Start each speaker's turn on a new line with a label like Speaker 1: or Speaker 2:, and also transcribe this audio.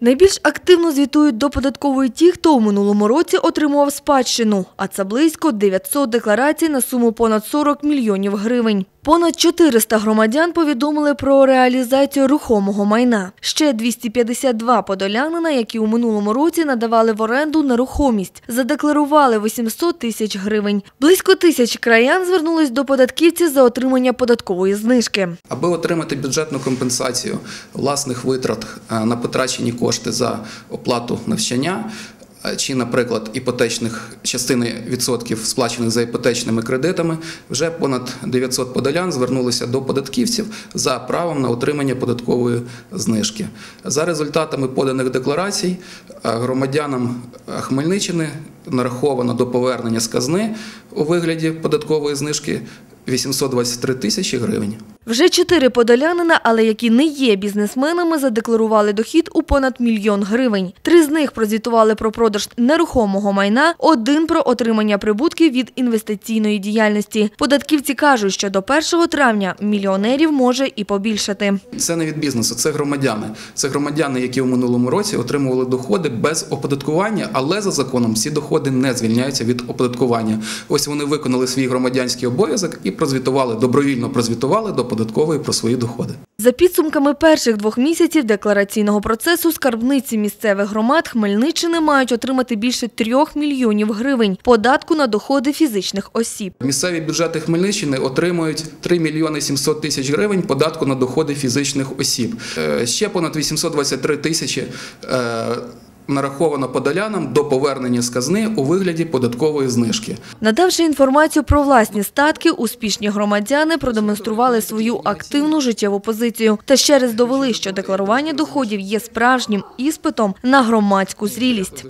Speaker 1: Найбільш активно звітують до податкової ті, хто у минулому році отримував спадщину, а це близько 900 декларацій на суму понад 40 мільйонів гривень. Понад 400 громадян повідомили про реалізацію рухомого майна. Ще 252 подолянина, які у минулому році надавали в оренду нерухомість, задекларували 800 тисяч гривень. Близько тисяч краян звернулись до податківців за отримання податкової знижки.
Speaker 2: Аби отримати бюджетну компенсацію власних витрат е, на потрачені кошти за оплату навчання. Чи, наприклад, іпотечних частини відсотків сплачених за іпотечними кредитами, вже понад 900 подолян звернулися до податківців за правом на отримання податкової знижки. За результатами поданих декларацій громадянам Хмельниччини нараховано до повернення з казни у вигляді податкової знижки 823 тисячі гривень.
Speaker 1: Вже чотири подолянина, але які не є бізнесменами, задекларували дохід у понад мільйон гривень. Три з них прозвітували про продаж нерухомого майна, один про отримання прибутків від інвестиційної діяльності. Податківці кажуть, що до 1 травня мільйонерів може і побільшати.
Speaker 2: Це не від бізнесу, це громадяни. Це громадяни, які у минулому році отримували доходи без оподаткування, але за законом ці доходи не звільняються від оподаткування. Ось вони виконали свій громадянський обов'язок і прозвітували добровільно прозвітували до податкової про свої доходи.
Speaker 1: За підсумками перших двох місяців деклараційного процесу скарбниці місцевих громад Хмельниччини мають отримати більше трьох мільйонів гривень податку на доходи фізичних осіб.
Speaker 2: Місцеві бюджети Хмельниччини отримують 3 мільйони 700 тисяч гривень податку на доходи фізичних осіб. Е, Ще понад 823 тисячі е, нараховано подолянам до повернення з казни у вигляді податкової знижки.
Speaker 1: Надавши інформацію про власні статки, успішні громадяни продемонстрували свою активну життєву позицію та ще раз довели, що декларування доходів є справжнім іспитом на громадську зрілість.